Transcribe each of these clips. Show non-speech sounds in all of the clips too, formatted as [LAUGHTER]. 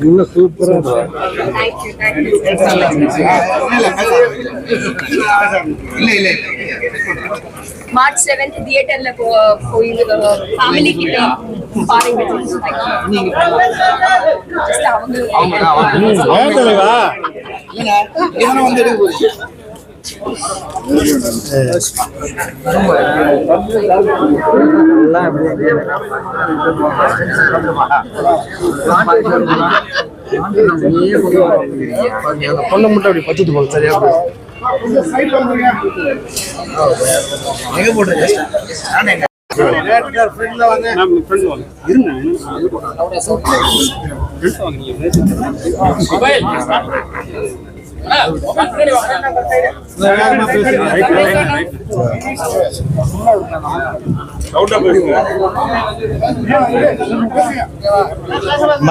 இன்னும் சூப்பரா thank you thank you March seventh தியேட்டர்ல போய் ஃபேமிலி கிட்ட பாருங்க. Just அவங்க தலைவா? பொண்ணை மட்டும் அப்படி சரியா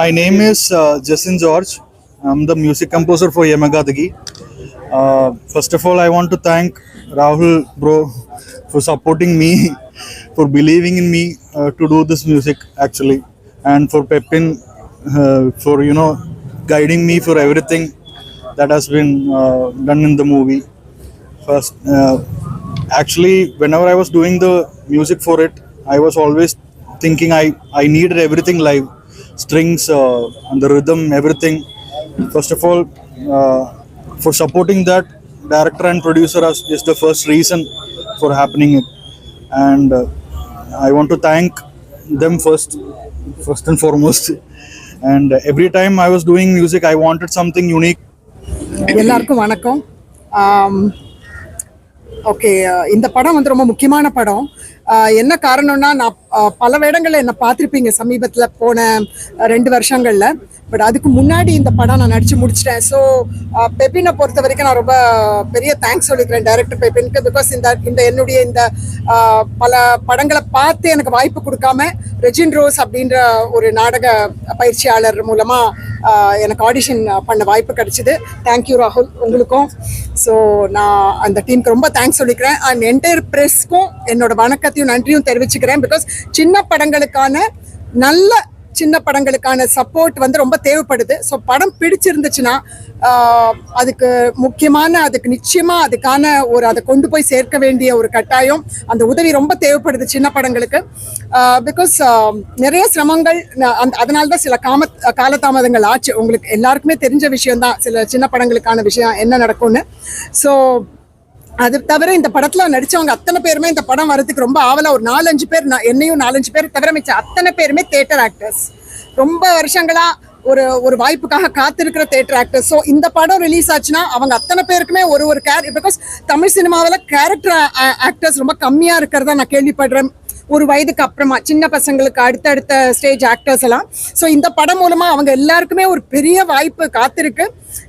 My name is uh, Jason George. I'm the music composer for Yamagadagi. Uh, first of all, I want to thank Rahul bro for supporting me, [LAUGHS] for believing in me uh, to do this music actually, and for Pepin uh, for you know guiding me for everything that has been uh, done in the movie. First, uh, actually, whenever I was doing the music for it, I was always thinking I I needed everything live, strings uh, and the rhythm, everything. First of all, uh, for supporting that, director and producer is, is the first reason for happening it, and uh, I want to thank them first, first and foremost. [LAUGHS] And every time I was doing music, I wanted something unique எல்லாருக்கும் வணக்கம். Okay இந்த படம் வந்து ரொம்ப முக்கியமான படம். என்ன காரணம்னா நான் பல வேடங்களில் என்னை பார்த்துருப்பீங்க சமீபத்தில் போன ரெண்டு வருஷங்களில். பட் அதுக்கு முன்னாடி இந்த படம் நான் நடித்து முடிச்சிட்டேன். ஸோ பெப்பினை பொறுத்த வரைக்கும் நான் ரொம்ப பெரிய தேங்க்ஸ் சொல்லிக்கிறேன் டைரக்டர் பெப்பினுக்கு. பிகாஸ் இந்த இந்த என்னுடைய இந்த பல படங்களை பார்த்து எனக்கு வாய்ப்பு கொடுக்காம ரெஜின் ரோஸ் அப்படின்ற ஒரு நாடக பயிற்சியாளர் மூலமாக எனக்கு ஆடிஷன் பண்ண வாய்ப்பு கிடைச்சிது. தேங்க்யூ ராகுல் உங்களுக்கும். ஸோ நான் அந்த டீமுக்கு ரொம்ப தேங்க்ஸ் சொல்லிக்கிறேன். அண்ட் என்டையர் ப்ரெஸ்க்கும் என்னோட வணக்கத்தையும் நன்றியும் தெரிவிச்சுக்கிறேன். பிகாஸ் சின்ன படங்களுக்கான நல்ல சின்ன படங்களுக்கான சப்போர்ட் வந்து ரொம்ப தேவைப்படுது. ஸோ படம் பிடிச்சிருந்துச்சுன்னா அதுக்கு முக்கியமான அதுக்கு நிச்சயமாக அதுக்கான ஒரு அதை கொண்டு போய் சேர்க்க வேண்டிய ஒரு கட்டாயம் அந்த உதவி ரொம்ப தேவைப்படுது சின்ன படங்களுக்கு. பிகாஸ் நிறைய சிரமங்கள் அந்த அதனால தான் சில காம காலதாமதங்கள் ஆச்சு. உங்களுக்கு எல்லாருக்குமே தெரிஞ்ச விஷயம் தான் சில சின்ன படங்களுக்கான விஷயம் என்ன நடக்கும்னு. ஸோ அது தவிர இந்த படத்துல நடிச்சவங்க அத்தனை பேருமே இந்த படம் வரதுக்கு ரொம்ப ஆவலா ஒரு நாலஞ்சு பேர் நான் என்னையும் நாலஞ்சு பேர் தவிர மிச்ச அத்தனை பேருமே தேட்டர் ஆக்டர்ஸ் ரொம்ப வருஷங்களா ஒரு ஒரு வாய்ப்புக்காக காத்திருக்கிற தேட்டர் ஆக்டர்ஸ் ஸோ இந்த படம் ரிலீஸ் ஆச்சுன்னா அவங்க அத்தனை பேருக்குமே ஒரு ஒரு கேர் பிகாஸ் தமிழ் சினிமாவில் கேரக்டர் ஆக்டர்ஸ் ரொம்ப கம்மியாக இருக்கிறதா நான் கேள்விப்படுறேன். ஒரு வயதுக்கு அப்புறமா சின்ன பசங்களுக்கு அடுத்தடுத்த ஸ்டேஜ் ஆக்டர்ஸ் எல்லாம். ஸோ இந்த படம் மூலமா அவங்க எல்லாருக்குமே ஒரு பெரிய வாய்ப்பு காத்திருக்கு.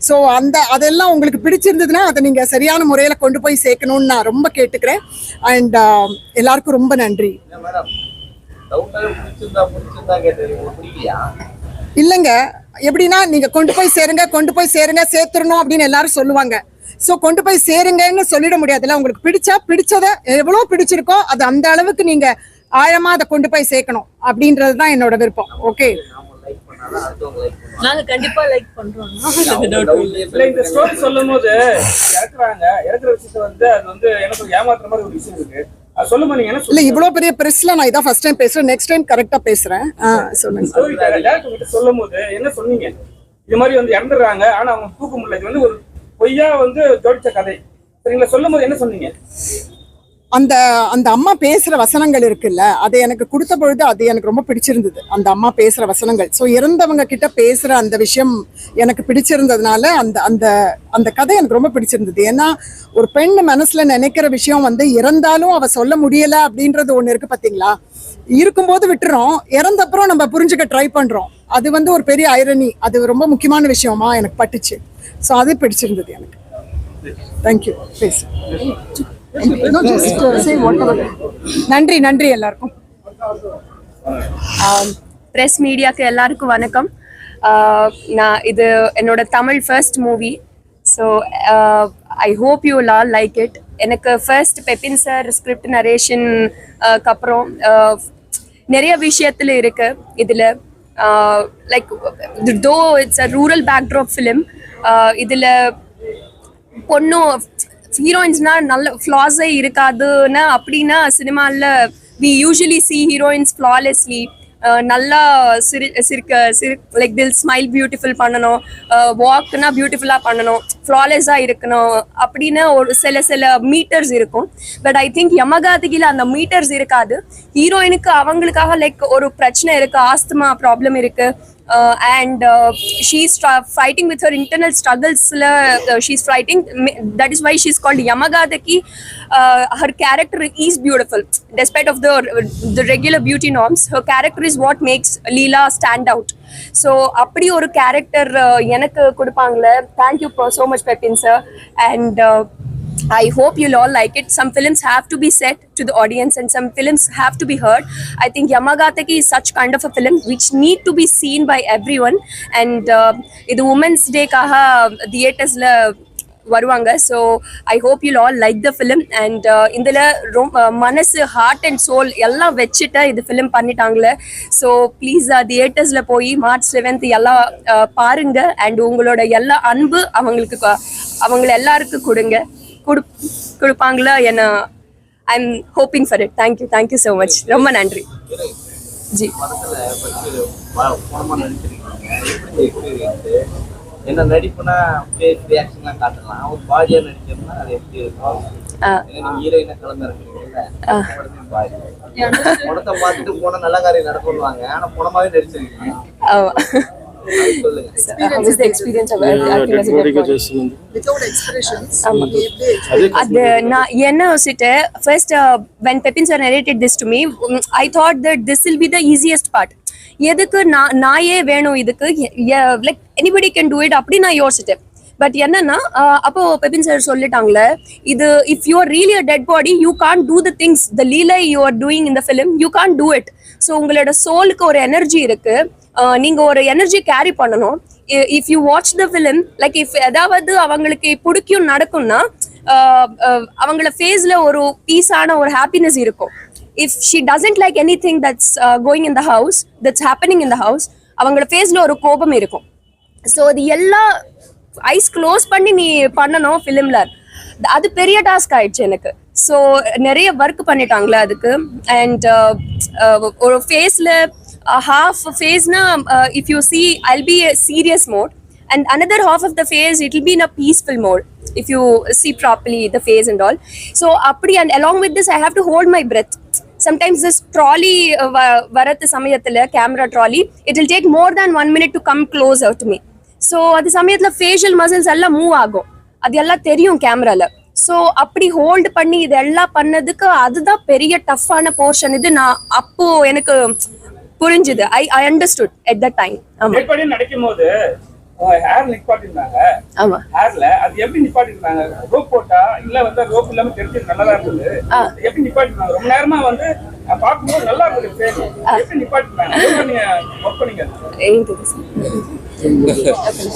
ஸோ அந்த அதெல்லாம் உங்களுக்கு பிடிச்சிருந்ததுன்னா அதை நீங்க சரியான முறையில கொண்டு போய் சேர்க்கணும்னு நான் ரொம்ப கேட்டுக்கிறேன். அண்ட் எல்லாருக்கும் ரொம்ப நன்றி. இல்லைங்க. எப்படின்னா நீங்க கொண்டு போய் சேருங்க கொண்டு போய் சேருங்க சேர்த்துடணும் அப்படின்னு எல்லாரும் சொல்லுவாங்க. ஸோ கொண்டு போய் சேருங்கன்னு சொல்லிட முடியாதுல்ல. உங்களுக்கு பிடிச்சா பிடிச்சத எவ்வளோ பிடிச்சிருக்கோ அது அந்த அளவுக்கு நீங்க ஆழமா அதை கொண்டு போய் சேர்க்கணும். அப்படின்றது தான் என்னோட விருப்பம். ஓகே நாங்க கண்டிப்பா லைக் பண்றோம். [LAUGHS] இல்ல. இந்த ஸ்டோரி சொல்லும் போது இறக்குறாங்க. இறக்குற விஷயத்த வந்து அது வந்து எனக்கு ஏமாத்துற மாதிரி ஒரு விஷயம் இருக்கு. இல்ல இவ்வளோ பெரிய பிரஸ்ல நான் இதான் ஃபர்ஸ்ட் டைம் பேசுறேன். நெக்ஸ்ட் டைம் கரெக்டா பேசுறேன். சொல்லுங்க. சொல்லும் போது என்ன சொன்னீங்க? இது மாதிரி வந்து இறந்துடுறாங்க. ஆனா அவங்க தூக்க முடியல. இது வந்து ஒரு பொய்யா வந்து ஜோடிச்ச கதை. சரிங்களா? சொல்லும் போது என்ன சொன்னீங்க? அந்த அந்த அம்மா பேசுகிற வசனங்கள் இருக்குல்ல அது எனக்கு கொடுத்த பொழுது அது எனக்கு ரொம்ப பிடிச்சிருந்தது. அந்த அம்மா பேசுகிற வசனங்கள். ஸோ இறந்தவங்க கிட்ட பேசுகிற அந்த விஷயம் எனக்கு பிடிச்சிருந்ததுனால அந்த அந்த அந்த கதை எனக்கு ரொம்ப பிடிச்சிருந்தது. ஏன்னா ஒரு பெண் மனசில் நினைக்கிற விஷயம் வந்து இறந்தாலும் அவள் சொல்ல முடியலை அப்படின்றது ஒன்று இருக்குது பார்த்தீங்களா இருக்கும்போது விட்டுறோம். இறந்தப்புறம் நம்ம புரிஞ்சுக்க ட்ரை பண்ணுறோம் அது வந்து ஒரு பெரிய ஐரணி அது ரொம்ப முக்கியமான விஷயமா எனக்கு பட்டுச்சு. ஸோ அது பிடிச்சிருந்தது எனக்கு. தேங்க்யூ பேசு நன்றி நன்றி எல்லாருக்கும். Um, ப்ரெஸ் மீடியாக்கு எல்லாருக்கும் வணக்கம். Uh, நான் இது என்னோட Tamil first movie so I hope you all like it எனக்கு first Peppin sir script narration அப்புறம் நிறைய விஷயத்துல இருக்கு. இதுல like though it's a rural backdrop film இதுல பொண்ணும் ஹீரோயின்ஸ்னா நல்ல ஃப்ளாஸே இருக்காதுன்னா அப்படின்னா சினிமாவில் we usually see heroines flawlessly நல்லா சிரி சிரிக்க சிரி லைக் தில் ஸ்மைல் பியூட்டிஃபுல் பண்ணணும். வாக்னா பியூட்டிஃபுல்லாக பண்ணணும். ஃப்ளாலெஸ்ஸாக இருக்கணும் அப்படின்னு ஒரு சில சில மீட்டர்ஸ் இருக்கும். பட் ஐ திங்க் யமகாதிகில அந்த மீட்டர்ஸ் இருக்காது. ஹீரோயினுக்கு அவங்களுக்காக லைக் ஒரு பிரச்சனை இருக்கு ஆஸ்துமா ப்ராப்ளம் இருக்கு. And she's fighting with her internal ஸ்ட்ரகிள்ஸில் she's fighting that is why she's called Yamakaathagi her character is beautiful despite of the the regular beauty norms her character is what makes Leela stand out so அப்படி ஒரு character எனக்கு கொடுப்பாங்களே thank you so much Peppin sir and I hope you'll all like it. Some films have to be set to the audience and some films have to be heard. I think Yamagataki is such kind of a film which need to be seen by everyone. And um, um, uh, இது women's டேக்காக தியேட்டர்ஸில் வருவாங்க so I hope you'll all like the film and இதில் ரொம்ப மனசு heart and soul எல்லாம் வச்சுட்டு இது ஃபிலிம் பண்ணிட்டாங்களே ஸோ ப்ளீஸ் தியேட்டர்ஸில் போய் மார்ச் செவன்த் எல்லாம் பாருங்க அண்ட் உங்களோட எல்லா அன்பு அவங்களுக்கு அவங்கள எல்லாருக்கும் கொடுங்க கொடு கொடுப்பாங்களா என்ன I am hoping for it thank you thank you so much ரொம்ப நன்றி. ஜி. என்ன நடிப்புனா ஃபேஸ் ரியாக்ஷன்லாம் காட்டலாம். ஒரு பாடியா நடிச்சோம்னா அது எப்படி இருக்கும்? ஆ. ஏன்னா நீங்க ஹீரோயினா கலந்துருக்கீங்கல்ல படத்தை பார்த்துட்டு போனா நல்ல காரியம் நடக்கும்வாங்க ஆனா படமாவே நடிச்சிருக்கீங்க. நான் என்ன யோசிச்சுட்டு first when Peppin sir narrated this to me I thought that this will be the easiest part எதுக்கு நான் நாயே வேணும் இதுக்கு? Like anybody can do it அப்படி நான் யோசிச்சிட்டேன் பட் என்னன்னா அப்போ பெப்பின் சார் சொல்லிட்டாங்களே இது if you are really a dead body you can do the things the Leelai you are doing இந்த film you can do it so உங்களோட சோலுக்கு ஒரு எனர்ஜி இருக்கு. நீங்க ஒரு எனர்ஜி கேரி பண்ணணும். If you watch the film like if ஏதாவது அவங்களுக்கு பிடிக்கும் நடக்கும்னா அவங்கள ஃபேஸ்ல ஒரு பீஸான ஒரு ஹாப்பினஸ் இருக்கும். If she doesn't like anything that's going in the house that's happening in the house அவங்கள ஃபேஸ்ல ஒரு கோபம் இருக்கும். ஸோ அது எல்லா ஐஸ் க்ளோஸ் பண்ணி நீ பண்ணணும் ஃபிலிம்ல அது பெரிய டாஸ்க் ஆயிடுச்சு எனக்கு. ஸோ நிறைய ஒர்க் பண்ணிட்டாங்களே அதுக்கு. அண்ட் ஒரு ஃபேஸில் half ஃபேஸ்னா if you see I'll be serious mode and another half of the phase it will be in a peaceful mode if you see properly the phase and all so அப்படி and along with this i have to hold my breath sometimes this trolley uh, வ- வரத்து சமயத்துல camera trolley it will take more than one minute to come closer to me so அது சமயத்துல facial muscles எல்லாம் move ஆகும் அது எல்லாம் தெரியும் கேமரால ஸோ அப்படி ஹோல்டு பண்ணி இது எல்லாம் பண்ணதுக்கு அதுதான் பெரிய டஃப்பான போர்ஷன் இது நான் அப்போ எனக்கு புரிஞ்சுது. I I understood Ed the time ஆமா. எப்படி நடிக்கும் போது ஹேர் நிப்பாட்டிருந்தாங்க. ஆமா. ஹேர்ல அது எப்படி நிப்பாட்டிருந்தாங்க? ரோப் போட்டா இல்ல வந்து ரோப் இல்லாம தெரிஞ்சது நல்லதா இருந்தது. எப்படி நிப்பாட்டிருந்தாங்க? ரொம்ப நேரமா வந்து நான் பார்க்கும்போது நல்லா இருந்தது. எப்படி நிப்பாட்டிருந்தாங்க? நீங்க ஒர்க் பண்ணீங்க?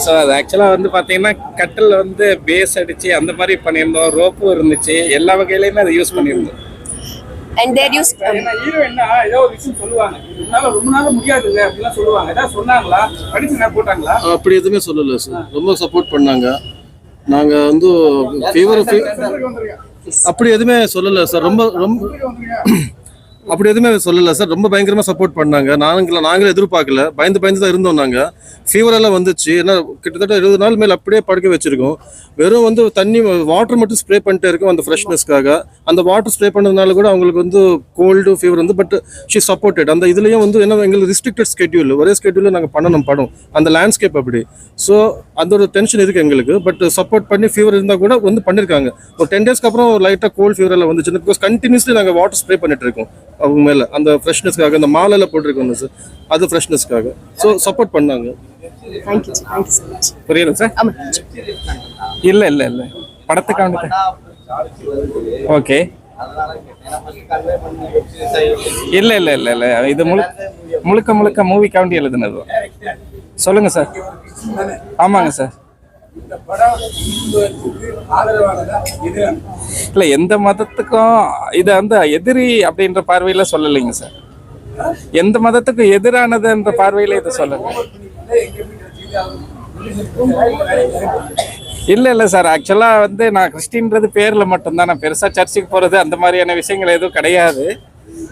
ஸோ அது ஆக்சுவலாக வந்து பார்த்தீங்கன்னா கட்டில் வந்து பேஸ் அடிச்சு அந்த மாதிரி பண்ணியிருந்தோம். ரோப்பும் இருந்துச்சு. எல்லா வகையிலையுமே அதை யூஸ் பண்ணியிருந்தோம். And there you ஏன்னா ஹீரோ என்ன ஏதோ ஒரு விஷயம் சொல்லுவாங்க இதனால ரொம்ப நாள் முடியாதுங்க அப்படிலாம் சொல்லுவாங்க ஏதாவது சொன்னாங்களா படிச்சு நான் போட்டாங்களா அப்படி எதுவுமே சொல்லல சார் ரொம்ப சப்போர்ட் பண்ணாங்க நாங்க வந்து ஃபீவர் அப்படி எதுவுமே சொல்லல சார் ரொம்ப ரொம்ப அப்படி எதுவுமே சொல்லல சார் ரொம்ப பயங்கரமா சப்போர்ட் பண்ணாங்க. நாங்கள நாங்களே எதிர்பார்க்கல. பயந்து பயந்து தான் இருந்தோம் நாங்க. ஃபீவரெல்லாம் வந்துச்சு. ஏன்னா கிட்டத்தட்ட இருபது நாள் மேல அப்படியே படுக்க வச்சிருக்கோம். வெறும் வந்து தண்ணி வாட்டர் மட்டும் ஸ்ப்ரே பண்ணிட்டே இருக்கும் அந்த ஃப்ரெஷ்னஸ்க்காக அந்த வாட்டர் ஸ்ப்ரே பண்ணதுனால கூட அவங்களுக்கு வந்து கோல்டு ஃபீவர் வந்து பட் ஷி சப்போர்ட்டட் அந்த இதுலயும் வந்து என்ன எங்களுக்கு ரிஸ்ட்ரிக்டட் ஸ்கெட்யூல் ஒரே ஸ்கெட்யூலில் நாங்கள் பண்ணணும் படம். அந்த லேண்ட்ஸ்கேப் அப்படி. ஸோ அந்த ஒரு டென்ஷன் இருக்கு எங்களுக்கு. பட் சப்போர்ட் பண்ணி ஃபீவர் இருந்தால் கூட வந்து பண்ணியிருக்காங்க ஒரு டென் டேஸ்க்கு அப்புறம் லைட்டாக கோல்ட் ஃபீவர் எல்லாம் வந்துச்சு பிகாஸ் கண்டினியூஸ்லி நாங்கள் வாட்டர் ஸ்ப்ரே பண்ணிட்டு இருக்கோம். அவங்க மேலே அந்த ஃப்ரெஷ்னஸ்க்காக அந்த மாலையில் போட்டிருக்கோம் சார் அது ஃப்ரெஷ்னஸ்க்காக ஸோ சப்போர்ட் பண்ணாங்க. புரியுது சார் இல்ல இல்ல இல்ல. படத்துக்கான ஓகே இல்ல இல்ல இல்ல இல்ல. இது முழுக்க முழுக்க முழுக்க மூவிக்காண்டி எழுதுனது. சொல்லுங்க சார் ஆமாங்க சார் இல்லை எந்த மதத்துக்கும் இதை வந்து எதிரி அப்படின்ற பார்வையில் சொல்லலைங்க சார். எந்த மதத்துக்கும் எதிரானதுன்ற பார்வையில் இதை சொல்லலை. இல்லை இல்லை சார். ஆக்சுவலாக வந்து நான் கிறிஸ்டின்றது பேரில் மட்டும்தான். நான் பெருசாக சர்ச்சுக்கு போகிறது அந்த மாதிரியான விஷயங்கள் எதுவும் கிடையாது.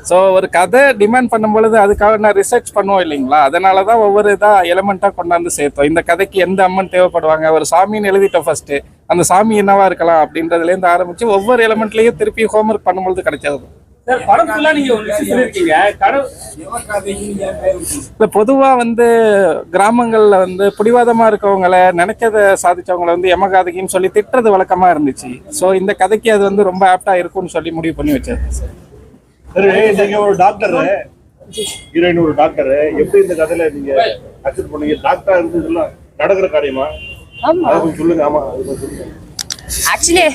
ஸோ ஒரு கதை டிமாண்ட் பண்ணும் பொழுது அதுக்காக நான் ரிசர்ச் பண்ணுவோம் இல்லைங்களா? அதனால தான் ஒவ்வொரு இதாக எலமெண்ட்டாக கொண்டாந்து சேர்த்தோம். இந்த கதைக்கு எந்த அம்மன் தேவைப்படுவாங்க? ஒரு சாமின்னு எழுதிட்டோம் ஃபர்ஸ்ட் அந்த சாமி என்னவா இருக்கலாம்? அப்படின்றதுலேருந்து ஆரம்பிச்சு ஒவ்வொரு எலமெண்ட்லேயும் திருப்பி ஹோம்ஒர்க் பண்ணும்பொழுது கிடைச்சது? இப்போ பொதுவாக வந்து கிராமங்களில் வந்து பிடிவாதமாக இருக்கவங்கள நினைச்சதை சாதிச்சவங்கள வந்து எமகாதகின்னு சொல்லி திட்டுறது வழக்கமாக இருந்துச்சு. ஸோ இந்த கதைக்கு அது வந்து ரொம்ப ஆப்டாக இருக்கும்னு சொல்லி முடிவு பண்ணி வச்சது. நீங்க ஒரு டாக்டர் ஹீரோயின் ஒரு டாக்டர் எப்படி இந்த கதையில நீங்க அக்செப்ட் பண்ணீங்க? டாக்டரா இருந்ததுலாம் நடக்கிற காரியமா? அதை சொல்லுங்க. ஆமா அது சொல்லுங்க. Actually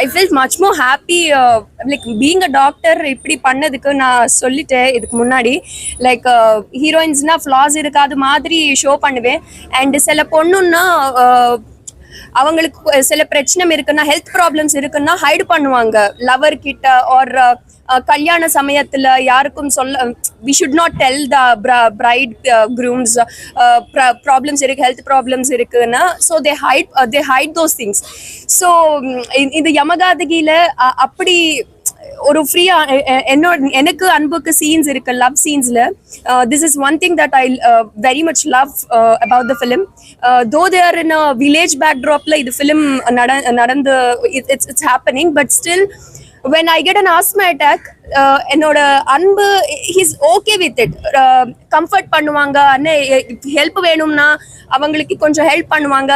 I feel much more happy like being a doctor இப்படி பண்ணதுக்கு நான் சொல்லிட்டேன் இதுக்கு முன்னாடி. லைக் ஹீரோயின்ஸ்னா ஃப்ளாஸ் இருக்காது மாதிரி ஷோ பண்ணுவேன். அண்ட் சில பொண்ணுன்னா uh, அவங்களுக்கு சில பிரச்சனை இருக்குன்னா ஹெல்த் ப்ராப்ளம்ஸ் இருக்குன்னா ஹைட் பண்ணுவாங்க. லவர் கிட்ட ஆர் கல்யாண சமயத்துல யாருக்கும் சொல்ல we should not tell the bride groom's problems இருக்கு ஹெல்த் ப்ராப்ளம்ஸ் இருக்குன்னா. So they hide they hide those things so இந்த யமகாதகியில அப்படி ஒரு ஃப்ரீயா என்னோட எனக்கு அன்புக்கு சீன்ஸ் இருக்கு love சீன்ஸ்ல this is one thing that I very much love about the film though there in village பேக் ட்ராப்ல இது ஃபிலிம் நட நடந்து it's it's happening but still when I get an asthma attack, uh, என்னோட Anbu he's okay with it comfort பண்ணுவாங்க அண்ணே help வேணும்னா அவங்களுக்கு கொஞ்சம் ஹெல்ப் பண்ணுவாங்க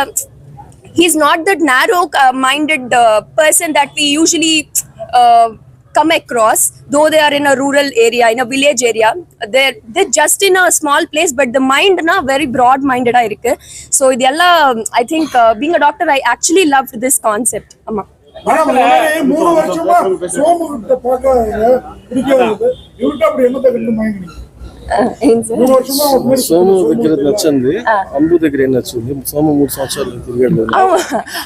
he's not that narrow uh, minded uh, person that we usually uh, come across though they are in a rural area in a village area they're they're just in a small place but the mind na very broad minded ah இருக்கு so இதெல்லாம் i think uh, being a doctor i actually loved this concept ama ஆனா முன்னாடி மூணு வருஷமா சோமு கிட்ட பார்க்காதீங்க பிடிக்காதது இவர்கிட்ட அப்படி என்னத்தை கண்டு மயங்கினீங்க ఏం సార్ మూడు వర్షమా ఒక మీద సోము దగ్గర నచ్చింది అంబు దగ్గర ఏం నచ్చింది సోము మూడు సంవత్సరాలు తిరిగాడు ஆமா,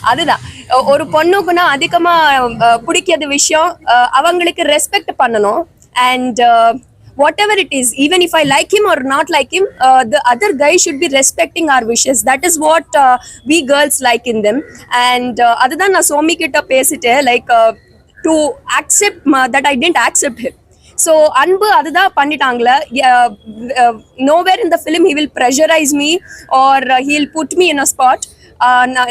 அதுதான் ஒ- ஒரு பொண்ணுக்குன்னா அதிகமா அஹ், பிடிக்காத விஷயம் அஹ், அவங்களுக்கு ரெஸ்பெக்ட் பண்ணணும் and whatever it is even if I like him or not like him the other guy should be respecting or wishes that is what we girls like in them and அதுதான் நான் சோமி கிட்ட பேசிட்டேன் like to accept that I tend accept him so Anbu அதுதான் பண்ணிட்டாங்களே. Nowhere இந்த film he will pressurize me or he'll put me in a spot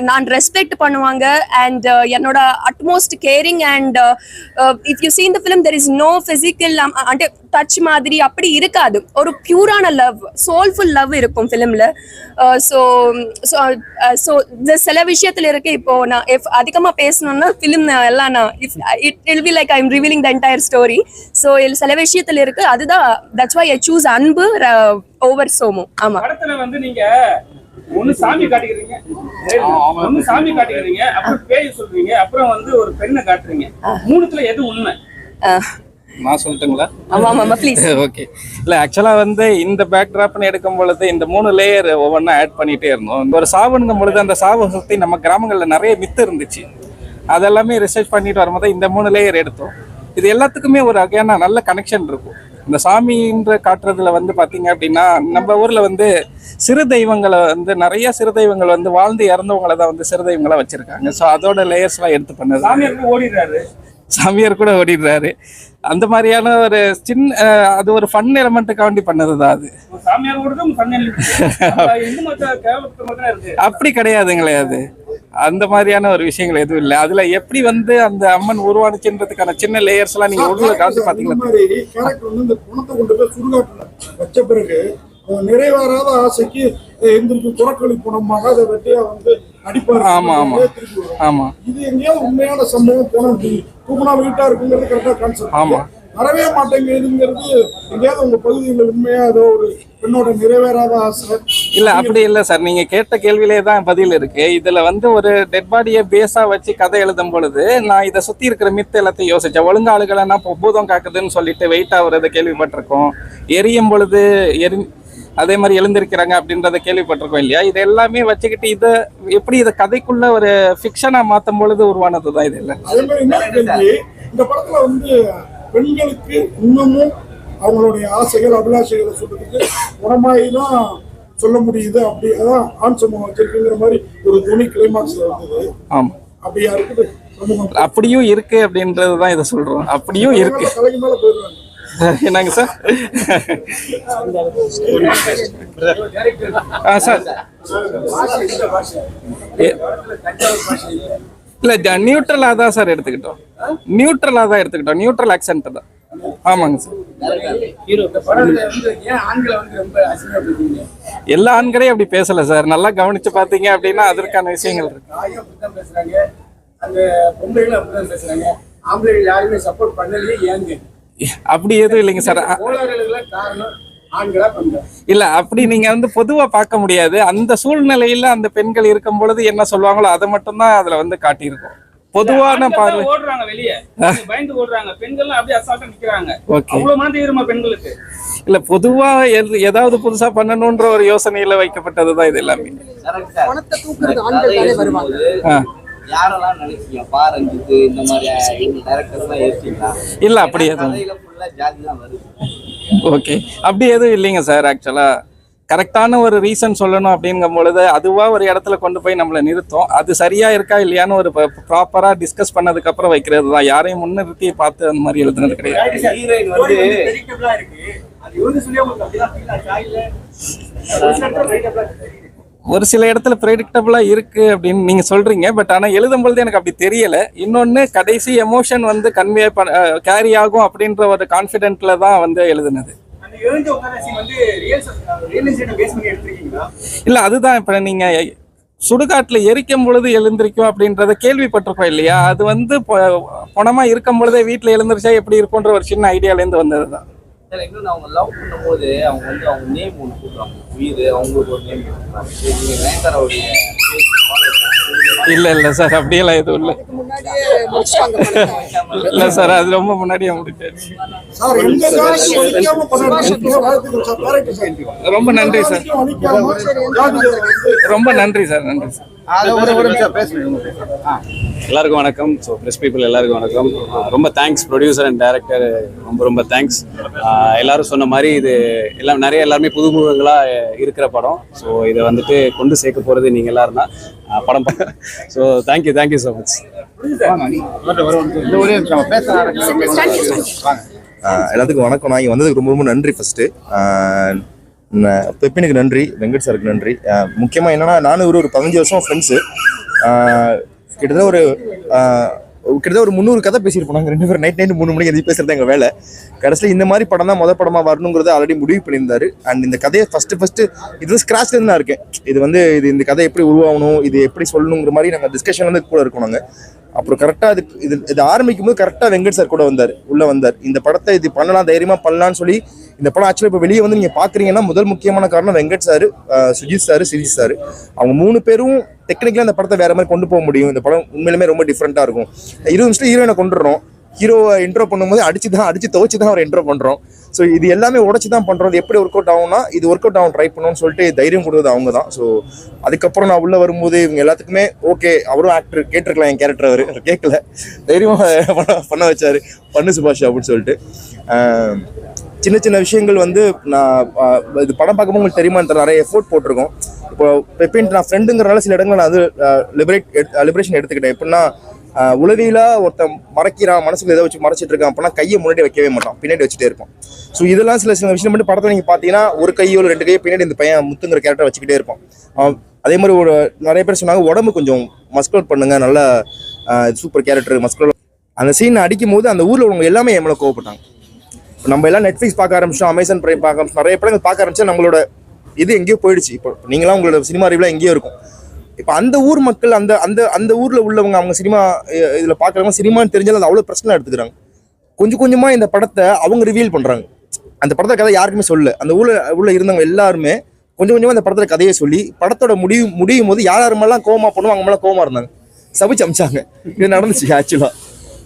நான் respect பண்ணுவாங்க and என்னோட utmost caring and if you seen the film there is no physical and touch மாதிரி அப்படி இருக்காது. ஒரு பியூரான லவ் சோல்ஃபுல் லவ் இருக்கும் ஃபிலிமில் so so so இந்த சில விஷயத்தில் இருக்கு. இப்போ நான் இஃப் அதிகமாக பேசணும்னா ஃபிலிம் எல்லாம் நான் if it'll be like I am revealing the entire story so சில விஷயத்தில் இருக்கு. அதுதான் that's why I choose Anbu over சோமோ. ஆமாம் வந்து நீங்க ஒண்ணு சாமி காட்டிக்கிறீங்க. ஒண்ணு சாமி காட்டிக்கிறீங்க அப்புறம் பேய் சொல்றீங்க அப்புறம் வந்து ஒரு பெண்ணை காட்டுறீங்க. மூணுத்துல எது உண்மை? நான் சொல்லட்டுங்களா? ஓகே இல்லை ஆக்சுவலாக வந்து இந்த பேக்ட்ராப்னு எடுக்கும் பொழுது இந்த மூணு லேயர் ஒவ்வொன்றா ஆட் பண்ணிகிட்டே இருந்தோம். ஒரு சாவுங்கும் பொழுது அந்த சாவை சுற்றி நம்ம கிராமங்களில் நிறைய மித்து இருந்துச்சு. அதெல்லாமே ரிசர்ச் பண்ணிட்டு வரும்போது இந்த மூணு லேயர் எடுத்தோம். இது எல்லாத்துக்குமே ஒரு வகையான நல்ல கனெக்ஷன் இருக்கும். இந்த சாமின்ற காட்டுறதுல வந்து பார்த்தீங்க அப்படின்னா நம்ம ஊரில் வந்து சிறு தெய்வங்களை வந்து நிறைய சிறு தெய்வங்கள் வந்து வாழ்ந்து இறந்தவங்களை தான் வந்து சிறு தெய்வங்களா வச்சுருக்காங்க. ஸோ அதோட லேயர்ஸ்லாம் எடுத்து பண்ணது. ஓடிடுறாரு. சாமியார் கூட ஓடிடுறாரு. அந்த மாதிரியான ஒரு சின்ன அது ஒரு ஃபன் எலமெண்ட்டுக்காண்டி பண்ணது தான் அது [LAUGHS] அப்படி கிடையாதுங்களே அது. அந்த மாதிரியான ஒரு விஷயங்கள் எதுவும் இல்லை. அதுல எப்படி வந்து அந்த அம்மன் உருவானுச்சுன்றதுக்கான சின்ன லேயர்ஸ் எல்லாம் நீங்க உள்ள காசு பாத்தீங்கன்னா நிறைவேறாத ஆசைக்கு எங்களுக்கு புறக்கழி பணமாக அதை வெட்டியா வந்து அடிப்பாரு. ஆமா, ஆமா. ஆமா. இது எங்கேயாவது உண்மையான சம்பவம் போன தூக்குனா வீட்டா இருக்குங்கிறது கரெக்டா கான்செப்ட் ஆமா. வரவே மாட்டேங்குதுங்கிறது எங்கேயாவது உங்க பகுதியில் உண்மையா ஏதோ ஒரு பெண்ணோட நிறைவேறாத ஆசை. இல்ல அப்படி இல்ல சார் நீங்க கேட்ட கேள்வியிலே தான் பதில் இருக்கு. இதுல வந்து ஒரு டெட் பாடியை பேஸா வச்சு கதை எழுதும் பொழுது நான் இதை சுத்தி இருக்கிற மித்த எல்லாத்தையும் யோசிச்சேன். ஒழுங்காளுகளை நான் இப்போ பூதம் காக்குதுன்னு சொல்லிட்டு வெயிட் ஆகுறத கேள்விப்பட்டிருக்கோம். எரியும் பொழுது எரி அதே மாதிரி எழுந்திருக்கிறாங்க அப்படின்றத கேள்விப்பட்டிருக்கோம் இல்லையா? இது எல்லாமே வச்சுக்கிட்டு இதை எப்படி இதை கதைக்குள்ள ஒரு ஃபிக்ஷனா மாற்றும் பொழுது உருவானது தான் இது இல்லை. இந்த படத்துல வந்து பெண்களுக்கு இன்னமும் அவங்களுடைய ஆசைகள் அபிலாஷைகளை சொல்றதுக்கு தான் சொல்ல முடியுது அப்படி அதான் ஆண் சமூகம் வச்சிருக்குங்கிற மாதிரி ஒரு துணி கிளைமாக்ஸ்ல வந்தது. ஆமாம் அப்படியா இருக்குது? அப்படியும் இருக்கு அப்படின்றது தான் இதை சொல்றோம். அப்படியும் இருக்கு. என்னங்க சார்? ஆ சார். இல்ல நியூட்ரலா தான் சார் எடுத்துக்கிட்டோம். நியூட்ரலா தான் எடுத்துக்கிட்டோம். நியூட்ரல் ஆக்சென்ட் தான். ஆமாங்க சார். எல்லா ஆண்களையும் அப்படி பேசல சார். நல்லா கவனிச்சு பாத்தீங்க அப்படின்னா அதற்கான விஷயங்கள் இருக்கு. அப்படி எதுவும் இல்லைங்க சார். இல்ல அப்படி நீங்க வந்து பொதுவா பார்க்க முடியாது. அந்த சூழ்நிலையில அந்த பெண்கள் இருக்கும் பொழுது என்ன சொல்லுவாங்களோ அதை மட்டும்தான் அதுல வந்து காட்டியிருக்கோம். பொதுவான பார்வை ஓடுறாங்க வெளியே. பயந்து ஓடுறாங்க. பெண்கள் அப்படியே அசால்ட்டா நிக்கிறாங்க. ஓகே. அவ்வளவு மன தீவிரமா பெண்களுக்கு? இல்ல பொதுவா ஏதாவது புதுசா பண்ணணும்ன்ற ஒரு யோசனையில வைக்கப்பட்டதுதான் இது எல்லாமே. கரெக்ட் சார் பணத்தை தூக்குறது ஆண்கள் தானே வருவாங்க. ஆ. யாரெல்லாம் நினைச்சீங்க பா ரஞ்சித் இந்த மாதிரி டேரக்டர்ஸ் எல்லாம் ஏற்றீங்களா இல்ல அப்படி எதுவும் ஓகே. அப்படி எதுவும் இல்லைங்க சார் ஆக்சுவலா கரெக்டான ஒரு ரீசன் சொல்லணும் அப்படிங்கும் பொழுது அதுவா ஒரு இடத்துல கொண்டு போய் நம்மளை நிறுத்தும். அது சரியா இருக்கா இல்லையான்னு ஒரு ப்ராப்பரா டிஸ்கஸ் பண்ணதுக்கு அப்புறம் வைக்கிறது தான். யாரையும் முன்னிறுத்தி பார்த்து அந்த மாதிரி எழுதுனது கிடையாது. ஒரு சில இடத்துல vegetable ஆ தெரியுது. ஒரு சில இடத்துல ப்ரெடிக்டபிளா இருக்கு அப்படின்னு நீங்க சொல்றீங்க. பட் ஆனா எழுதும் பொழுது எனக்கு அப்படி தெரியல. இன்னொன்னு கடைசி எமோஷன் வந்து கன்வே கேரி ஆகும் அப்படின்ற ஒரு கான்ஃபிடென்ட்ல தான் வந்து எழுதுனது. இல்ல அதுதான் இப்ப நீங்க சுடுகாட்டுல எரிக்கும் பொழுது எழுந்திருக்கும் அப்படின்றத கேள்விப்பட்டிருக்கோம் இல்லையா? அது வந்து பொ- பொணமா இருக்கும் பொழுதே வீட்டுல எழுந்திருச்சா எப்படி இருக்கும்ன்ற ஒரு சின்ன ஐடியால இருந்து வந்ததுதான். சார் இன்னொன்று அவங்க லவ் பண்ணும்போது அவங்க வந்து அவங்க நேம் ஒன்று கூப்பிடுறாங்க உயிர் அவங்களுக்கு ஒரு நேம் கொடுக்குறாங்க. இல்ல இல்ல சார் அப்படியெல்லாம் எதுவும் இல்ல. இல்ல சார் அது ரொம்ப முன்னாடியே முடிச்சாச்சு. ரொம்ப நன்றி சார் ரொம்ப நன்றி சார் நன்றி சார் எல்லாருக்கும் வணக்கம். ஸோ ப்ரெஸ் பீப்புள் எல்லாருக்கும் வணக்கம். ரொம்ப தேங்க்ஸ் ப்ரொடியூசர் அண்ட் டைரக்டர் ரொம்ப ரொம்ப தேங்க்ஸ் எல்லாரும் சொன்ன மாதிரி இது எல்லாம் நிறைய எல்லாருமே புதுமுகங்களாக இருக்கிற படம். ஸோ இதை வந்துட்டு கொண்டு சேர்க்க போகிறது நீங்கள் எல்லாரும் தான். படம் so thank you thank you so much எல்லாத்துக்கும் வணக்கம். நான் இங்கே வந்ததுக்கு ரொம்ப ரொம்ப நன்றி ஃபஸ்ட்டு பெப்பினுக்கு நன்றி வெங்கட் சாருக்கு நன்றி. முக்கியமாக என்னன்னா நானும் ஒரு ஒரு பதினஞ்சு வருஷம் ஃப்ரெண்ட்ஸு கிட்டத்தட்ட ஒரு கிட்டத்தட்ட ஒரு முந்நூறு கதை பேசியிருப்போம் நாங்கள் ரெண்டு பேரும் நைட் நைட் மூணு மணிக்கு எது பேசுறது எங்கள் வேலை. கடைசியில் இந்த மாதிரி படம் தான் மொதல் படமாக வரணுங்கிறத ஆல்ரெடி முடிவு பண்ணியிருந்தாரு. அண்ட் இந்த கதையை ஃபஸ்ட்டு ஃபஸ்ட்டு இது ஸ்க்ராச்லேருந்து தான் இருக்கேன் இது வந்து இது இந்த கதை எப்படி உருவாகணும் இது எப்படி சொல்லணுங்கிற மாதிரி நாங்கள் டிஸ்கஷன் வந்து கூட இருக்கோம் நாங்கள் அப்புறம் கரெக்டாக இது இது இது ஆரம்பிக்கும் போது கரெக்டாக வெங்கட் சார் கூட வந்தார். உள்ளே வந்தார். இந்த படத்தை இது பண்ணலாம் தைரியமாக பண்ணலான்னு சொல்லி இந்த படம் ஆக்சுவலாக இப்போ வெளியே வந்து நீங்கள் பார்க்குறீங்கன்னா முதல் முக்கியமான காரணம் Venkat sir Sujith sir Sreejith sir. அவங்க மூணு பேரும் டெக்னிக்கலாக இந்த படத்தை வேறு மாதிரி கொண்டு போக முடியும். இந்த படம் உண்மையிலுமே ரொம்ப டிஃப்ரெண்ட்டாக இருக்கும். இருபது நிமிஷத்தில் ஹீரோயினை கொண்டுடுறோம் ஹீரோவை இன்ட்ரோ பண்ணும்போது அடிச்சு தான் அடிச்சு துவச்சி தான் அவர் இன்ட்ரோ பண்ணுறோம் ஸோ இது எல்லாமே உடச்சி தான் பண்ணுறோம் எப்படி ஒர்க் அவுட் ஆகும்னா இது ஒர்க் அவுட் ஆகும் ட்ரை பண்ணணும்னு சொல்லிட்டு தைரியம் கொடுத்தது அவங்க தான் ஸோ அதுக்கப்புறம் நான் உள்ளே வரும்போது இவங்க எல்லாத்துக்குமே ஓகே அவரும் ஆக்டர் கேட்டிருக்கலாம் என் கேரக்டர் அவர். கேட்கல. தைரியமாக பண்ண பண்ண வச்சார். பண்ணு சுபாஷ் அப்படின்னு சொல்லிட்டு. சின்ன சின்ன விஷயங்கள் வந்து நான் இது படம் பார்க்கும்போது உங்களுக்கு தெரியுமான்ற நிறைய எஃபோர்ட் போட்டிருக்கோம். இப்போ பெப்பின் நான் ஃப்ரெண்டுங்கிறனால சில இடங்கள் நான் அது லிபரேட் லிபரேஷன் எடுத்துக்கிட்டேன். எப்படின்னா உளவியில ஒருத்தன் மறைக்கிறான் மனசுக்கு ஏதோ வச்சு மறைச்சிட்டு இருக்கான் அப்படின்னா கையை முன்னாடி வைக்கவே மாட்டான் பின்னாடி வச்சுட்டே இருப்பான். ஸோ இதெல்லாம் சில சில விஷயம் மட்டும் படத்தை நீங்கள் பார்த்தீங்கன்னா ஒரு கையோ இல்லை ரெண்டு கையோ பின்னாடி இந்த பையன் முத்துங்கிற கேரக்டர் வச்சுக்கிட்டே இருப்பான். அதே மாதிரி ஒரு நிறைய பேர் சொன்னாங்க உடம்பு கொஞ்சம் மஸ்குலர் பண்ணுங்க நல்ல சூப்பர் கேரக்டர் மஸ்குலர் அந்த சீன் அடிக்கும் போது அந்த ஊரில் உள்ளவங்க எல்லாமே என் மேலே கோவப்பட்டாங்க. நம்ம எல்லாம் நெட்ஃப்ளிக்ஸ் பார்க்க ஆரம்பிச்சோம் அமேசான் பிரைம் பார்க்க ஆரம்பிச்சோம் நிறைய படங்கள் பார்க்க ஆரம்பிச்சா நம்மளோட இது எங்கேயோ போயிடுச்சு. இப்போ நீங்களாம் உங்களோட சினிமா அறிவுலாம் எங்கேயோ இருக்கும். இப்போ அந்த ஊர் மக்கள் அந்த அந்த அந்த ஊரில் உள்ளவங்க அவங்க சினிமா இதில் பார்க்குறவங்க சினிமான்னு தெரிஞ்சாலும் அது அவ்வளோ பிரச்சனை எடுத்துக்கிறாங்க. கொஞ்சம் கொஞ்சமாக இந்த படத்தை அவங்க ரிவீல் பண்ணுறாங்க அந்த படத்தை கதை யாருக்குமே சொல்ல அந்த ஊரில் உள்ள இருந்தவங்க எல்லாருமே கொஞ்சம் கொஞ்சமாக அந்த படத்தில் கதையை சொல்லி படத்தோட முடிவு முடியும் போது யார் யாருமெல்லாம் கோமா பண்ணுவோம் அவங்க கோமா இருந்தாங்க. சபிச்சு அமிச்சாங்க. இது நடந்துச்சு ஆக்சுவலாக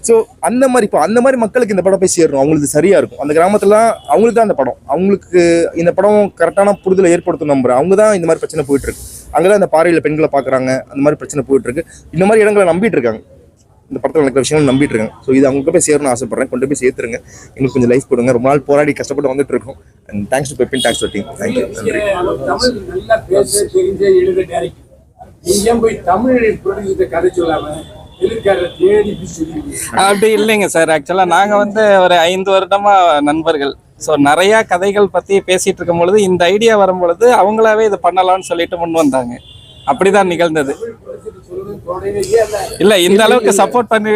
ஸோ அந்த மாதிரி இப்போ அந்த மாதிரி மக்களுக்கு இந்த படம் போய் சேரணும். அவங்களுக்கு சரியாக இருக்கும். அந்த கிராமத்துலலாம் அவங்களுக்கு தான் அந்த படம். அவங்களுக்கு இந்த படம் கரெக்டான புரிதலை ஏற்படுத்தணும் நம்புறேன். அவங்க தான் இந்த மாதிரி பிரச்சனை போயிட்டுருக்கு இருக்கு அங்கதான் இந்த பாறையில பெண்களை பாக்குறாங்க. அந்த மாதிரி பிரச்சனை போயிட்டு இருக்கு இந்த மாதிரி இடங்களை நம்பிட்டு இருக்காங்க இந்த படத்தில் நடக்கிற விஷயங்கள் நம்பிட்டு இருக்காங்க ஸோ இது அவங்க போய் சேரணும்னு ஆசைப்படுறேன். கொண்டு போய் சேர்த்துருங்க. எங்களுக்கு கொஞ்சம் லைஃப் கொடுங்க. ரொம்ப நாள் போராடி கஷ்டப்பட்டு வந்துட்டு இருக்கோம் and thanks to Peppin thanks team thank you அப்படி இல்லைங்க சார் ஆக்சுவலாக நாங்கள் வந்து ஒரு ஐந்து வருடமா நண்பர்கள். ஸோ நிறைய கதைகள் பற்றி பேசிட்டு இருக்கும் பொழுது இந்த ஐடியா வரும் பொழுது அவங்களாவே இது பண்ணலாம்னு சொல்லிட்டு முன் வந்தாங்க. அப்படிதான் நிகழ்ந்தது. இல்ல இந்த அளவுக்கு சப்போர்ட் பண்ணி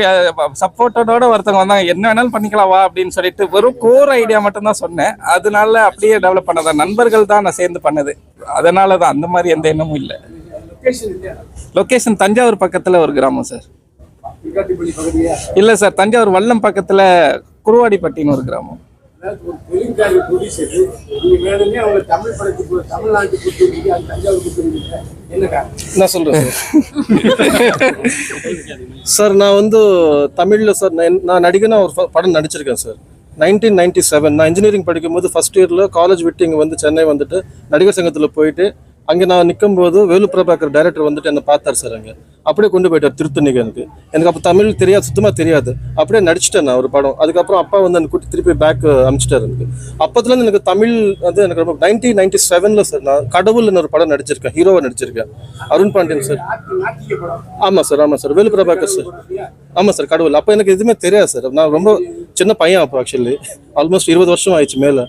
சப்போர்ட்டோட ஒருத்தவங்க வந்தாங்க. என்ன வேணாலும் பண்ணிக்கலாம் வா அப்படின்னு சொல்லிட்டு வெறும் கோர் ஐடியா மட்டும் தான் சொன்னேன். அதனால அப்படியே டெவலப் பண்ணதா நண்பர்கள் தான் நான் சேர்ந்து பண்ணது. அதனால தான் அந்த மாதிரி எந்த எண்ணமும் இல்லை. லொகேஷன் தஞ்சாவூர் பக்கத்துல ஒரு கிராமம் சார் இல்ல சார் தஞ்சாவூர் வல்லம் பக்கத்துல குருவாடிப்பட்டின்னு ஒரு கிராமம். ஒரு தெலுங்காரி ப்ரொடியூசர் நீங்க வேணுமே அவங்க தமிழ் படத்துக்கு தமிழ்நாட்டுக்கு கொடுத்துருக்கீங்க அது தஞ்சாவூர் கொடுத்துருக்கீங்க நான் சொல்றேன் சார். நான் வந்து தமிழில் சார் நான் நான் நடிகனா ஒரு படம் நடிச்சிருக்கேன் சார். நைன்டீன் நைன்டி செவன் நான் இன்ஜினியரிங் படிக்கும்போது ஃபர்ஸ்ட் இயரில் காலேஜ் விட்டு இங்கே வந்து சென்னை வந்துட்டு நடிகர் சங்கத்தில் போயிட்டு அங்கே நான் நிற்கும் போது வேலு பிரபாகர் டைரக்டர் வந்துட்டு என்னை பார்த்தார் சார் அங்கே. அப்படியே கொண்டு போயிட்டார் திருத்தணிகனுக்கு. எனக்கு எனக்கு அப்போ தமிழ் தெரியாது சுத்தமாக தெரியாது. அப்படியே நடிச்சிட்டேன் நான் ஒரு படம். அதுக்கப்புறம் அப்பா வந்து எனக்கு கூட்டி திருப்பி பேக் அமிச்சிட்டார் எனக்கு. அப்போதுலேருந்து எனக்கு தமிழ் வந்து எனக்கு ரொம்ப நைன்டீன் நைன்டி செவனில் சார் நான் கடவுள்னு ஒரு படம் நடிச்சிருக்கேன் ஹீரோவை நடிச்சிருக்கேன். அருண் பாண்டியன் சார் ஆமாம் சார் ஆமாம் சார் வேலு பிரபாகர் சார் ஆமாம் சார் கடவுள். அப்போ எனக்கு எதுவுமே தெரியாது சார் நான் ரொம்ப சின்ன பையன் அப்போ ஆக்சுவலி ஆல்மோஸ்ட் இருபது வருஷம் ஆயிடுச்சு மேலே.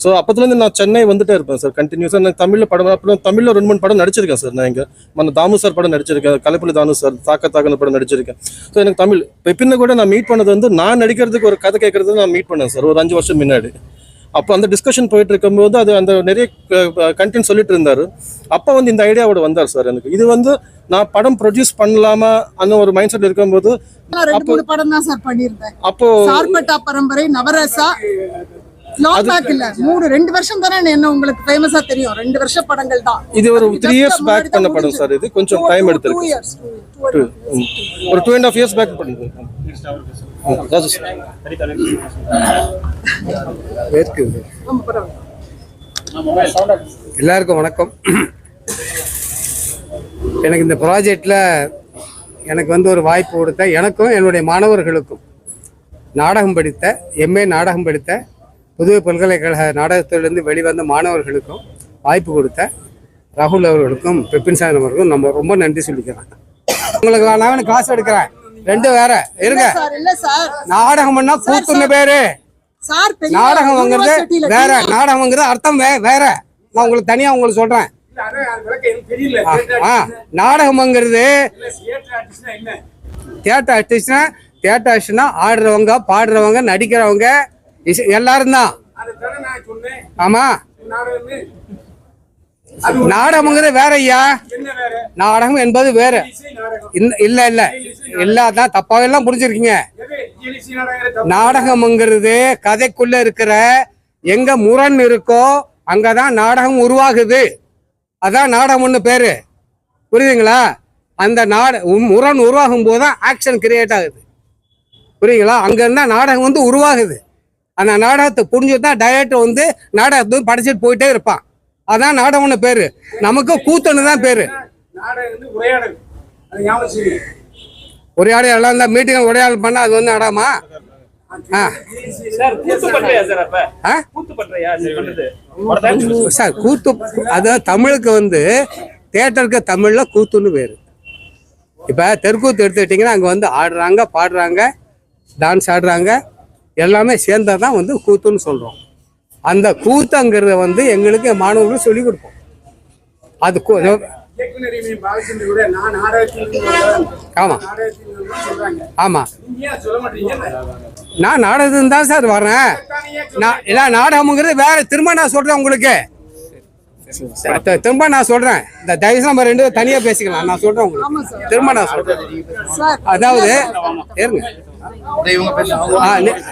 ஸோ அப்போதுலேருந்து நான் சென்னை வந்துட்டே இருப்பேன் சார் கண்டினியூஸாக நான் தமிழில் படம் அப்புறம் தமிழில் ரெண்டு மூணு படம் நடிச்சிருக்கேன் சார் நான் இங்கே మన தாமு சார் படம் நடிச்சிருக்கேன் கலைப்பள்ளி தானு சார் தாக்க தாக்கன படம் நடிச்சிருக்கேன். ஸோ எனக்கு தமிழ் இப்போ பின்ன கூட நான் மீட் பண்ணது வந்து நான் நடிக்கிறதுக்கு ஒரு கதை கேட்கறது நான் மீட் பண்ணேன் சார் ஒரு அஞ்சு வருஷம் முன்னாடி. அப்போ அந்த டிஸ்கஷன் போயிட்டு இருக்கும்போது அது அந்த நிறைய கண்டென்ட் சொல்லிட்டு இருந்தாரு. அப்போ வந்து இந்த ஐடியாவோட வந்தார் சார் எனக்கு. இது வந்து நான் படம் ப்ரொடியூஸ் பண்ணலாமா அந்த ஒரு மைண்ட் செட் இருக்கும்போது ரெண்டு அப்போ- மூணு படம் தான் சார் பண்ணியிருந்தேன். அப்போ பரம்பரை நவரசா பேக் இல்ல. மூணு ரெண்டு வருஷம் தானே என்ன உங்களுக்கு ஃபேமஸா தெரியும். ரெண்டு வருஷம் படங்கள் தான். இது ஒரு த்ரீ இயர்ஸ் பேக் தான் பண்ண படம். சார் இது. கொஞ்சம் டைம் எடுத்திருக்கு. ஒரு two and half years back பண்ணுது. எல்லாருக்கும் வணக்கம். எனக்கு இந்த ப்ராஜெக்டில் எனக்கு வந்து ஒரு வாய்ப்பு கொடுத்த எனக்கும் என்னுடைய மாணவர்களுக்கும் நாடகம் படித்த எம்ஏ நாடகம் படித்த புதுவை பல்கலைக்கழக நாடகத்திலிருந்து வெளிவந்த மாணவர்களுக்கும் வாய்ப்பு கொடுத்த ராகுல் அவர்களுக்கும் பெப்பின் சாதன் அவர்களுக்கும் நம்ம ரொம்ப நன்றி சொல்லிக்கிறேன். உங்களுக்கு நான் காசு எடுக்கிறேன்? ரெண்டு வேற. இருங்க. இல்ல சார் இல்ல சார். நாடகம் பண்ணா கூத்துன்னு பேரு. நாடகம் வாங்குறது வேற. நாடகம் வாங்குறது அர்த்தம் வே- வேற. நான் உங்களுக்கு தனியா உங்களுக்கு சொல்றேன். நாடகம்ங்கிறது தியேட்டர் ஆர்டிஸ்ட்னா தியேட்டர் ஆர்டிஸ்ட்னா ஆடுறவங்க பாடுறவங்க நடிக்கிறவங்க எல்லாரும் தான். ஆமா. நாடகம்ங்கிறது வேற ஐயா நாடகம் என்பது வேற. இல்ல இல்ல. இல்ல அதான் எல்லாம் புரிஞ்சிருக்கீங்க. நாடகம்ங்கிறது கதைக்குள்ள இருக்கிற எங்க முரண் இருக்கோ அங்கதான் நாடகம் உருவாகுது. அதான் நாடகம்னு பேரு. புரியுதுங்களா? அந்த நாட உம் முரண் உருவாகும் போது தான் ஆக்ஷன் கிரியேட் ஆகுது. புரியுங்களா அங்க இருந்தா நாடகம் வந்து உருவாகுது. அந்த நாடகத்தை புரிஞ்சு தான் டைரக்டர் வந்து நாடகத்தை வந்து படைச்சிட்டு போயிட்டே இருப்பான். அதான் நாடகம்னு பேரு. நமக்கு கூத்துன்னு தான் பேரு. உரையாடல் எல்லாம் இருந்தா மீட்டிங் உரையாடல் பண்ணா அது வந்து நாடகமா? சார் கூத்து அதாவது தமிழுக்கு வந்து தேட்டருக்கு தமிழ்ல கூத்துன்னு பேரு. இப்போ தெருக்கூத்து எடுத்துக்கிட்டிங்கன்னா அங்கே வந்து ஆடுறாங்க பாடுறாங்க டான்ஸ் ஆடுறாங்க. எல்லாமே சேர்ந்தா தான் வந்து கூத்துன்னு சொல்கிறோம் அந்த கூத்துங்கிறத வந்து எங்களுக்கு மாணவர்களுக்கு சொல்லிக் கொடுப்போம். அது ஆமாம் ஆமாம் நான் நாடகம் தான் சார் வரேன் நான் நாடகம்ங்கிறது வேற திரும்ப நான் சொல்கிறேன் உங்களுக்கு. திரும்ப நான் சொல்றேன். இந்த தயவுசெய்து நம்ம ரெண்டு தனியா பேசிக்கலாம். நான் சொல்றேன் உங்களுக்கு. திரும்ப நான் சொல்றேன். சார் அதாவது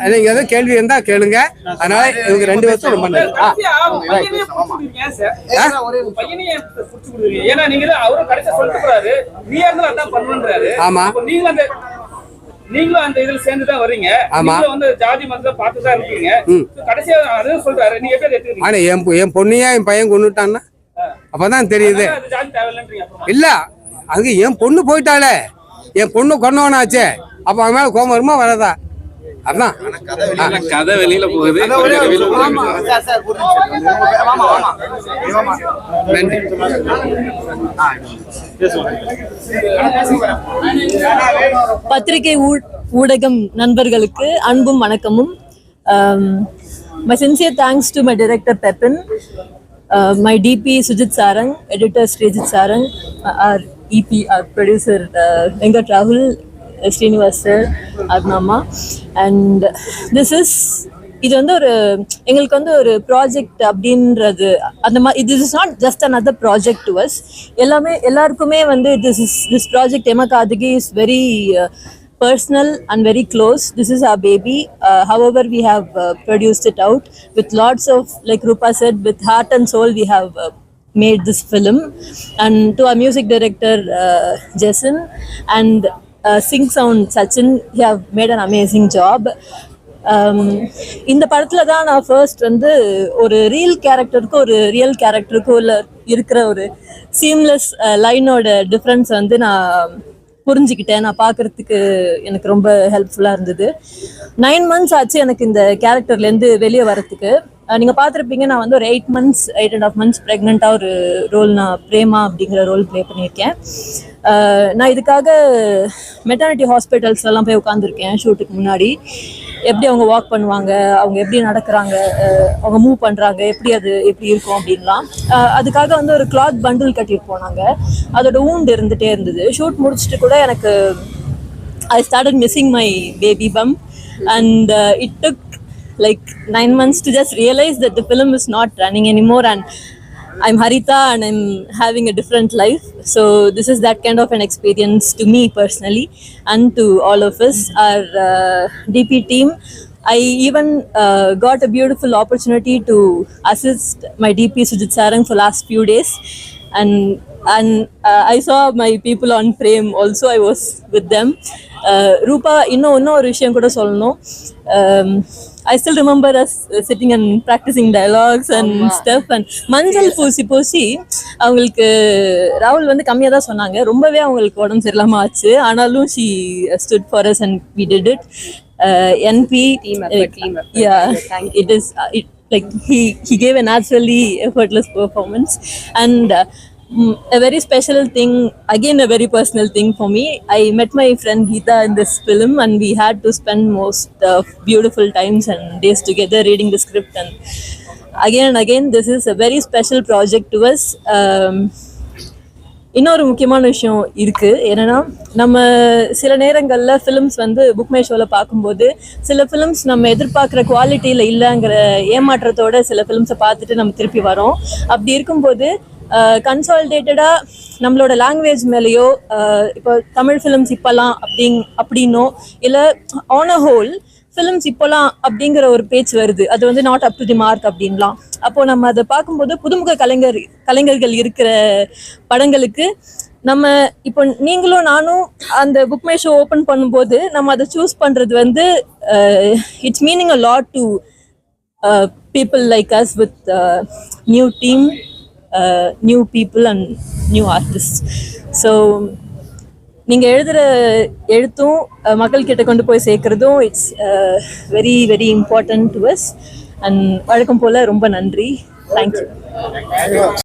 நீங்க எதுவும் கேள்வி இருந்தா கேளுங்க. அதனால இவங்க ரெண்டு பேர்த்தும் ரொம்ப நன்றி. ஆ, பையனையே புடிச்சு கொடுக்குறீங்க சார் பையனையே புடிச்சு கொடுக்குறீங்க ஏன்னா நீங்க தான் அவரும் கடைசியா சொல்லிட்டு போறாரு. நீ இருந்தாலும் அதான் பண்ணுன்றாரு. ஆமா. நீங்களும் அந்த இதுல சேர்ந்து தான் வர்றீங்க. ஆமா. வந்து ஜாதி மதத்தை பார்த்து தான் இருக்கீங்க கடைசியா அதுவும் சொல்றாரு நீங்க எப்படி எடுத்துக்கிறீங்க? ஆனா என் என் பொண்ணையா என் பையன் கொண்டுட்டான்னா அப்பதான் தெரியுது. இல்ல அங்க என் பொண்ணு போயிட்டாளே. என் பொண்ணு கொண்டவனாச்சே அப்ப அவன் மேல கோபம் வருமா வராதா? அதான். கதை வெளியில போகுது. நன்றி. பத்திரிகை ஊ- ஊடகம் நண்பர்களுக்கு அன்பும் வணக்கமும். My sincere thanks to my director Peppin my DP Sujith Sarang editor Sreejith Sarang our EP our producer Venkat ராகுல் ஸ்ரீனிவாஸ் சார் மாமா and this is இது வந்து ஒரு எங்களுக்கு வந்து ஒரு ப்ராஜெக்ட் அப்படின்றது அந்த மாதிரி இது is not just another project to us எல்லாமே எல்லாருக்குமே வந்து this is this project Yamakaathaghi is very personal and very close. This is our baby. Uh, however, we have uh, produced it out with lots of, like Rupa said, with heart and soul, we have uh, made this film. And to our music director, uh, Jason, and uh, Sing Sound Sachin, he have made an amazing job. Um, இந்த படத்தில் தான் நான் first வந்து ஒரு real கேரக்டருக்கும் ஒரு real கேரக்டருக்கும் உள்ள இருக்கிற ஒரு சீம்லெஸ் லைனோட டிஃப்ரென்ஸ் வந்து நான் புரிஞ்சுக்கிட்டேன். நான் பார்க்கறதுக்கு எனக்கு ரொம்ப ஹெல்ப்ஃபுல்லாக இருந்தது. நைன் மந்த்ஸ் ஆச்சு எனக்கு இந்த கேரக்டர்லேருந்து வெளியே வரத்துக்கு நீங்கள் பார்த்துருப்பீங்க நான் வந்து ஒரு eight months eight and half months ப்ரெக்னெண்ட்டாக ஒரு ரோல் நான் பிரேமா அப்படிங்கிற ரோல் ப்ளே பண்ணியிருக்கேன். நான் இதுக்காக மெட்டர்னிட்டி ஹாஸ்பிட்டல்ஸ்லாம் போய் உட்காந்துருக்கேன் ஷூட்டுக்கு முன்னாடி. எப்படி அவங்க வாக் பண்ணுவாங்க அவங்க எப்படி நடக்கிறாங்க அவங்க மூவ் பண்ணுறாங்க எப்படி அது எப்படி இருக்கும் அப்படின்லாம். அதுக்காக வந்து ஒரு கிளாத் பண்டில் கட்டிட்டு போனாங்க. அதோட ஊண்டு இருந்துகிட்டே இருந்தது. ஷூட் முடிச்சுட்டு கூட எனக்கு I started missing my baby bump and it took like nine months to just realize that the film is not running anymore, and I'm Harita and I'm having a different life. So this is that kind of an experience to me personally, and to all of us, our uh, DP team. I even uh, got a beautiful opportunity to assist my DP Sujit Sarang for last few days, and and uh, I saw my people on frame also. I was with them. Uh, ரூபா இன்னும் இன்னும் ஒரு விஷயம் கூட சொல்லணும் I still remember us sitting and practicing dialogues and step and மஞ்சள் பூசி பூசி அவங்களுக்கு ராகுல் வந்து கம்மியாக தான் சொன்னாங்க. ரொம்பவே அவங்களுக்கு உடம்பு சரியில்லாமல் ஆச்சு. ஆனாலும் she stood for us and we did it NP uh, it like he he gave a naturally effortless performance. And uh, mm, a very special thing again a very personal thing for me i met my friend Geeta in this film and we had to spend most uh, beautiful times and days together reading the script and again and again this is a very special project to us um, இன்னொரு முக்கியமான விஷயம் இருக்குது என்னென்னா நம்ம சில நேரங்களில் films வந்து book my ஷோவில் பார்க்கும்போது சில ஃபிலிம்ஸ் நம்ம எதிர்பார்க்குற குவாலிட்டியில் இல்லைங்கிற ஏமாற்றத்தோட சில ஃபிலிம்ஸை பார்த்துட்டு நம்ம திருப்பி வரோம் அப்படி இருக்கும்போது கன்சால்டேட்டடாக நம்மளோட லாங்குவேஜ் மேலேயோ இப்போ தமிழ் ஃபிலிம்ஸ் இப்போல்லாம் அப்படிங் அப்படின்னோ இல்லை ஆன் அ ஹோல் ஃபிலிம்ஸ் இப்போலாம் அப்படிங்கிற ஒரு பேச்சு வருது. அது வந்து not up to the mark அப்படின்லாம். அப்போ நம்ம அதை பார்க்கும்போது புதுமுக கலைஞர் கலைஞர்கள் இருக்கிற படங்களுக்கு நம்ம இப்போ நீங்களும் நானும் அந்த புக் மை ஷோ ஓப்பன் பண்ணும்போது நம்ம அதை சூஸ் பண்ணுறது வந்து it's meaning a lot to people like us with new team new people and new artist so நீங்கள் எழுதுகிற எழுத்தும் uh, மக்கள்கிட்ட கொண்டு போய் சேர்க்குறதும் it's very very important to us and வழக்கம் போல் ரொம்ப நன்றி. தேங்க்யூ